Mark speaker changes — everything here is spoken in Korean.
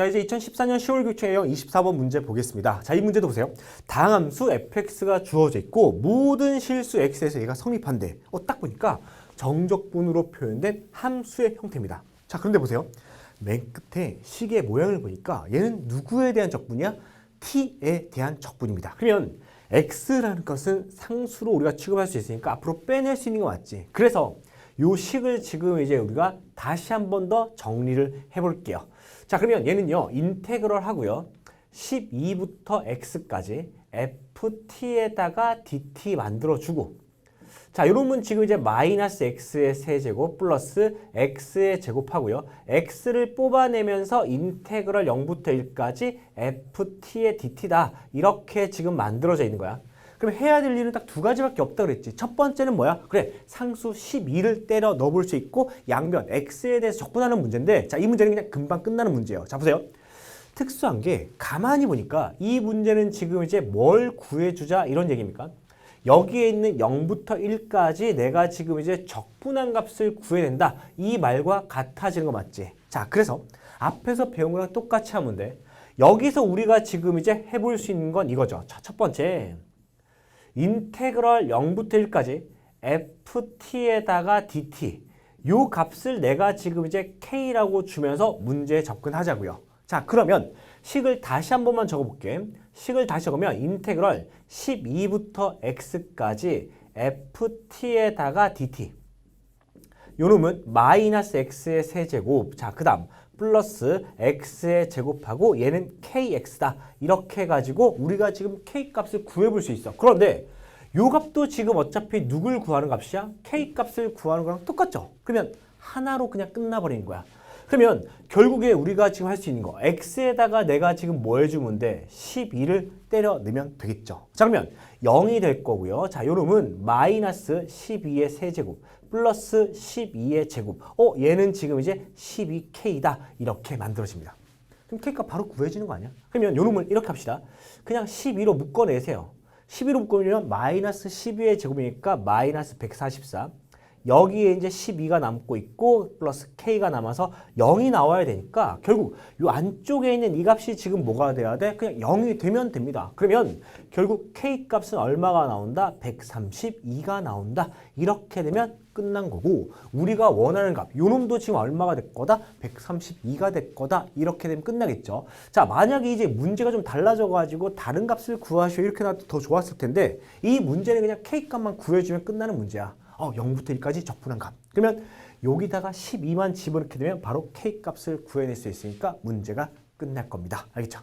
Speaker 1: 자 이제 2014년 10월 교체형 24번 문제 보겠습니다. 자 이 문제도 보세요. 다항함수 fx가 주어져 있고 모든 실수 x에서 얘가 성립한대. 어, 딱 보니까 정적분으로 표현된 함수의 형태입니다. 자 그런데 보세요. 맨 끝에 식의 모양을 보니까 얘는 누구에 대한 적분이야? t에 대한 적분입니다. 그러면 x라는 것은 상수로 우리가 취급할 수 있으니까 앞으로 빼낼 수 있는 거 맞지? 그래서 요 식을 지금 이제 우리가 다시 한 번 더 정리를 해볼게요. 자 그러면 얘는요 인테그럴 하고요. 12부터 x까지 ft에다가 dt 만들어주고 자 요놈은 지금 이제 마이너스 x의 세제곱 플러스 x의 제곱하고요. x를 뽑아내면서 인테그럴 0부터 1까지 ft의 dt다. 이렇게 지금 만들어져 있는 거야 그럼 해야 될 일은 딱 두 가지밖에 없다 그랬지. 첫 번째는 뭐야? 그래, 상수 12를 때려 넣어볼 수 있고 양변 x에 대해서 적분하는 문제인데 자, 이 문제는 그냥 금방 끝나는 문제예요. 자, 보세요. 특수한 게 가만히 보니까 이 문제는 지금 이제 뭘 구해주자 이런 얘기입니까? 여기에 있는 0부터 1까지 내가 지금 이제 적분한 값을 구해낸다. 이 말과 같아지는 거 맞지? 자, 그래서 앞에서 배운 거랑 똑같이 하면 돼. 여기서 우리가 지금 이제 해볼 수 있는 건 이거죠. 자, 첫 번째. 인테그럴 0부터 1까지 ft에다가 dt 요 값을 내가 지금 이제 k라고 주면서 문제에 접근하자고요. 자 그러면 식을 다시 한 번만 적어볼게. 식을 다시 적으면 인테그럴 12부터 x까지 ft에다가 dt 요 놈은 마이너스 x의 세제곱 자 그 다음 플러스 x의 제곱하고 얘는 kx다. 이렇게 해가지고 우리가 지금 k 값을 구해볼 수 있어. 그런데 요 값도 지금 어차피 누굴 구하는 값이야? k 값을 구하는 거랑 똑같죠? 그러면 하나로 그냥 끝나버리는 거야 그러면 결국에 우리가 지금 할 수 있는 거 x에다가 내가 지금 뭐 해주면 돼? 12를 때려 넣으면 되겠죠. 자 그러면 0이 될 거고요. 자 요놈은 마이너스 12의 세제곱 플러스 12의 제곱. 어 얘는 지금 이제 12k다. 이렇게 만들어집니다. 그럼 k값 바로 구해지는 거 아니야? 그러면 요놈을 이렇게 합시다. 그냥 12로 묶어내세요. 12로 묶으면 마이너스 12의 제곱이니까 마이너스 144 여기에 이제 12가 남고 있고 플러스 k가 남아서 0이 나와야 되니까 결국 이 안쪽에 있는 이 값이 지금 뭐가 돼야 돼? 그냥 0이 되면 됩니다. 그러면 결국 k 값은 얼마가 나온다? 132가 나온다. 이렇게 되면 끝난 거고 우리가 원하는 값, 요 놈도 지금 얼마가 될 거다? 132가 될 거다. 이렇게 되면 끝나겠죠. 자, 만약에 이제 문제가 좀 달라져 가지고 다른 값을 구하시오 이렇게 나도 더 좋았을 텐데 이 문제는 그냥 k 값만 구해 주면 끝나는 문제야. 어, 0부터 1까지 적분한 값. 그러면 여기다가 12만 집어넣게 되면 바로 k 값을 구해낼 수 있으니까 문제가 끝날 겁니다. 알겠죠?